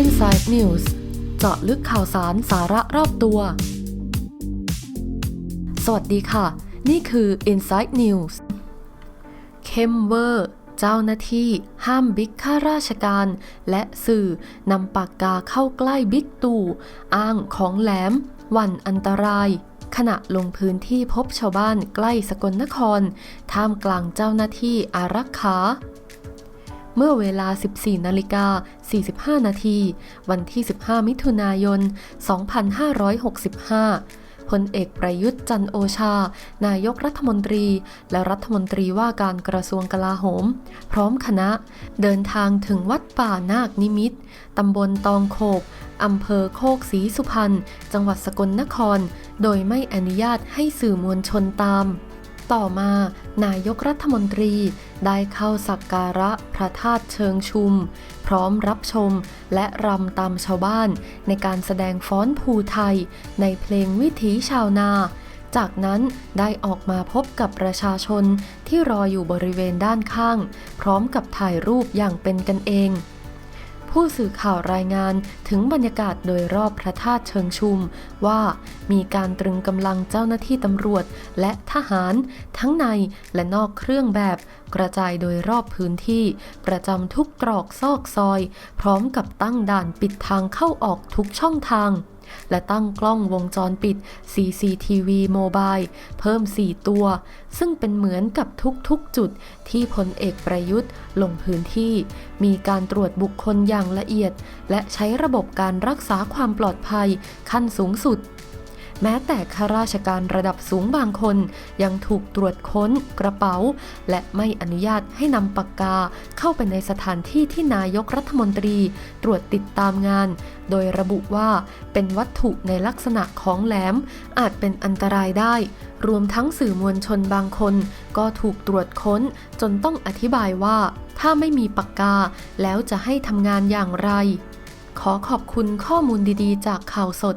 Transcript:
Inside News เจาะลึกข่าวสารสาระรอบตัว สวัสดีค่ะ นี่คือ Inside News เข้มเวอร์ เจ้าหน้าที่ ห้ามบิ๊กข้าราชการ และสื่อนำปากกาเข้าใกล้บิ๊กตู่ อ้างของแหลมหวันอันตราย ขณะลงพื้นที่พบชาวบ้านใกล้สกลนคร ท่ามกลางเจ้าหน้าที่อารักขาเมื่อเวลา 14 นาฬิกา 45 นาที วันที่ 15 มิถุนายน 2565 พลเอกประยุทธ์จันโอชา นายกรัฐมนตรี และรัฐมนตรีว่าการกระทรวงกลาโหม พร้อมคณะ เดินทางถึงวัดป่านาคนิมิตตำบลตองโขบ อำเภอโคกศรีสุพรรณ จังหวัดสกลนคร โดยไม่อนุญาตให้สื่อมวลชนตาม ต่อมา นายกรัฐมนตรีได้เข้าสักการะพระธาตุเชิงชุม พร้อมรับชมและรำตามชาวบ้าน ในการแสดงฟ้อนภูไทย ในเพลงวิถีชาวนาจากนั้นได้ออกมาพบกับประชาชนที่รออยู่บริเวณด้านข้าง พร้อมกับถ่ายรูปอย่างเป็นกันเอง ผู้สื่อข่าวรายงานถึงบรรยากาศโดยรอบพระธาตุเชิงชุม ว่ามีการตรึงกำลังเจ้าหน้าที่ตำรวจและทหาร ทั้งในและนอกเครื่องแบบ กระจายโดยรอบพื้นที่ ประจำทุกตรอกซอกซอย พร้อมกับตั้งด่านปิดทางเข้าออกทุกช่องทาง และตั้งกล้องวงจรปิด CCTV Mobile เพิ่ม 4 ตัว ซึ่งเป็นเหมือนกับทุกๆจุดที่พลเอกประยุทธ์ลงพื้นที่ มีการตรวจบุคคลอย่างละเอียด และใช้ระบบการรักษาความปลอดภัยขั้นสูงสุด แม้แต่ข้าราชการระดับสูงบางคน ยังถูกตรวจค้นกระเป๋า และไม่อนุญาตให้นำปากกาเข้าไปในสถานที่ที่นายกรัฐมนตรี ตรวจติดตามงาน โดยระบุว่าเป็นวัตถุในลักษณะของแหลม อาจเป็นอันตรายได้ รวมทั้งสื่อมวลชนบางคน ก็ถูกตรวจค้นจนต้องอธิบายว่า ถ้าไม่มีปากกา แล้วจะให้ทำงานอย่างไร ขอขอบคุณข้อมูลดีๆ จากข่าวสด